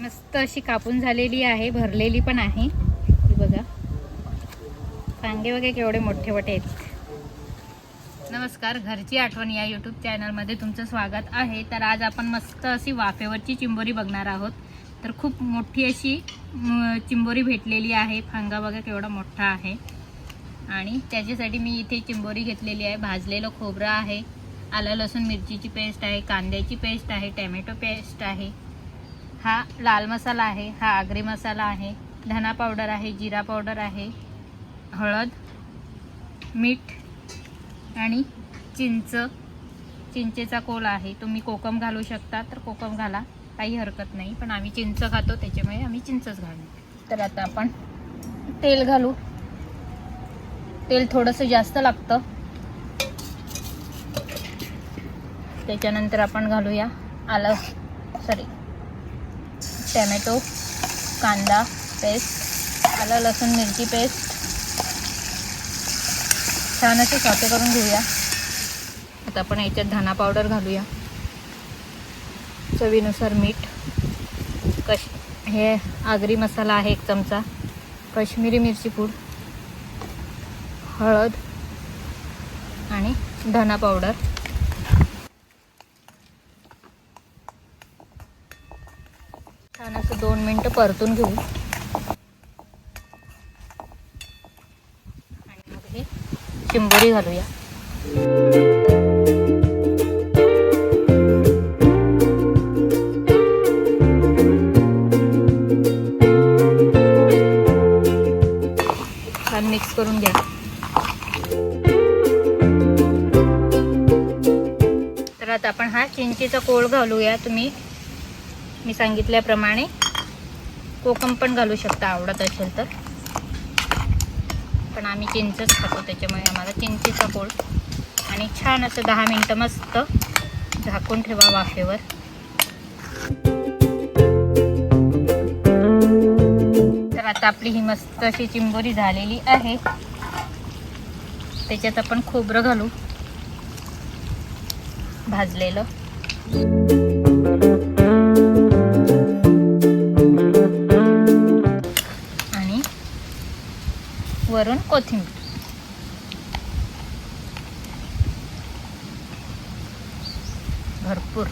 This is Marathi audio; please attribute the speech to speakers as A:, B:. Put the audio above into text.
A: मस्त अशी कापून झालेली आहे भरलेली पण आहे. बघा. कांगे वगैरे केवढे मोठे मोठे आहेत. नमस्कार घरची आठवण या यूट्यूब चॅनलमध्ये तुमचं स्वागत आहे. तर आज आपण मस्त अशी वाफेवरची चिंबोरी बघणार आहोत. तर खूप मोठी अशी चिंबोरी भेटलेली आहे. फांगा बघा केवढा मोठा आहे. आणि त्याच्यासाठी मी इथे चिंबोरी घेतलेली आहे. भाजलेलं खोबरं आहे. आलं लसूण मिरचीची पेस्ट आहे. कांद्याची पेस्ट आहे. टॅमॅटो पेस्ट आहे. हा लाल मसाला आहे हा आगरी मसाला आहे धना पावडर आहे जिरा पावडर आहे हळद मीठ आणि चिंच. चिंचेचा कोल आहे. तुम्ही कोकम घालू शकता तर कोकम घाला. काही हरकत नाही. पण आम्ही चिंच खातो त्याच्यामुळे आम्ही चिंचच घालू. तर आता आपण तेल घालू. तेल थोडंसं जास्त लागतं. त्याच्यानंतर आपण घालूया आलं सॉरी टॅमॅटो कांदा पेस्ट आलं लसूण मिरची पेस्ट. छान असे सॉटे करून घेऊया. आता आपण याच्यात धना पावडर घालूया. चवीनुसार मीठ. कश हे आगरी मसाला आहे एक चमचा. कश्मीरी मिरची पूड. हळद. आणि धना पावडर छान असं दोन मिनटं परतून घेऊ. आणि मग हे चिंबोरी घालूया. छान मिक्स करून घ्या. तर आता आपण हा चिंचेचा कोळ घालूया तुम्ही. मी सांगितल्याप्रमाणे. कोकम पण घालू शकता आवडत असेल तर. पण आम्ही चिंचच खातो त्याच्यामुळे आम्हाला चिंचेचा गोळ आणि छान असं दहा मिनटं मस्त झाकून ठेवा वाफेवर. तर आता आपली ही मस्त अशी चिंबोरी झालेली आहे. त्याच्यात आपण खोबरं घालू. भाजलेलं. वरून कोथिंबीर. भरपूर.